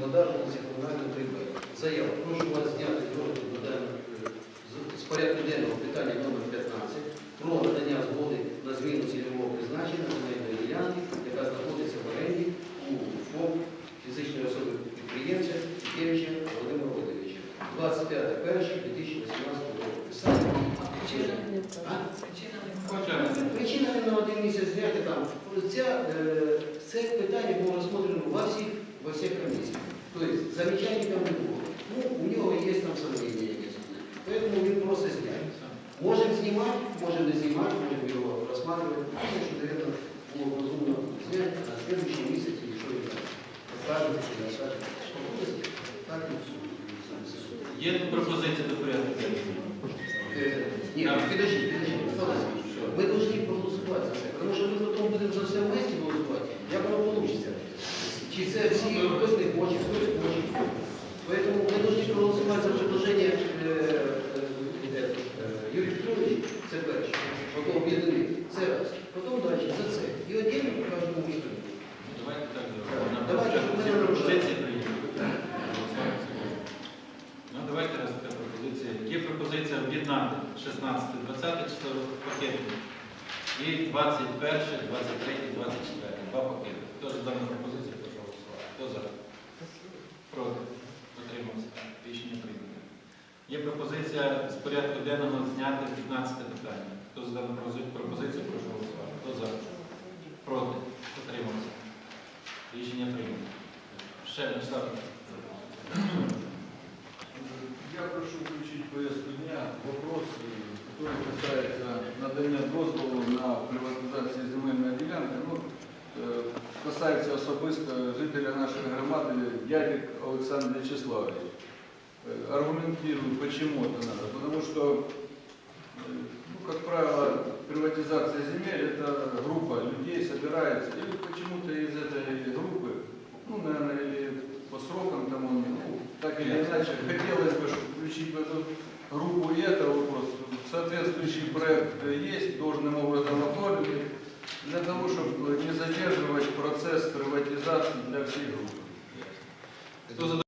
Вулиця Комунальна 3Б. Заяву. Прошу вас зняти з е, з- порядку денного питання номер 15 про надання згоди на зміну цільового призначення земельної ділянки, яка знаходиться в оренді у ФОП фізичної особи підприємця Кевича Володимира Володимировича. 25.01.2018 року. Писали? А? Причина не на один місяць зняти там. Ця, е, це питання Можемо знімати, можемо не знімати, можемо його розглядати. Тому що, мабуть, було б розумно зняти на следующий чи не скаже. Що буде зняти? Так, ну, Є пропозиція до порядку денного? Е, Ні, підожди, підожди, Ми повинні проголосувати за це, тому що ми потім будемо за все вместе Юрія це перше. Потім об'єднати. Це раз. Потім далі за це. І отдельно по кожному місту. Давайте так зробимо. давайте, щоб ми не пропозиції прийняли. Ну, давайте раз така пропозиція. Є пропозиція об'єднати 16-20 число пакетів і 21, 23, 24. Два пакети. Хто за дану пропозицію, прошу голосувати. Хто за? Проти? Утримався. Рішення прийнято. Є пропозиція з порядку денного зняти 15 питання. Хто за дану пропозицію, прошу голосувати. Хто за? Проти? Утримався. Рішення прийнято. Ще Вячеслав. Я прошу включить в повестку дня вопрос, который касается надання дозволу на приватизацію земельної ділянки. Ну, е, касається особисто жителя нашої громади Дядик Олександр Вячеславович. Э, Аргументирую, почему это надо. Потому что, э, ну, как правило, приватизация земель – это группа людей собирается. И почему-то из этой группы, ну, наверное, или по срокам там он, ну, так или иначе, хотелось бы чтобы включить в эту группу и это вопрос. Соответствующий проект есть, должным образом оформленный, для того, чтобы не задерживать процесс приватизации для всей группы. Хто за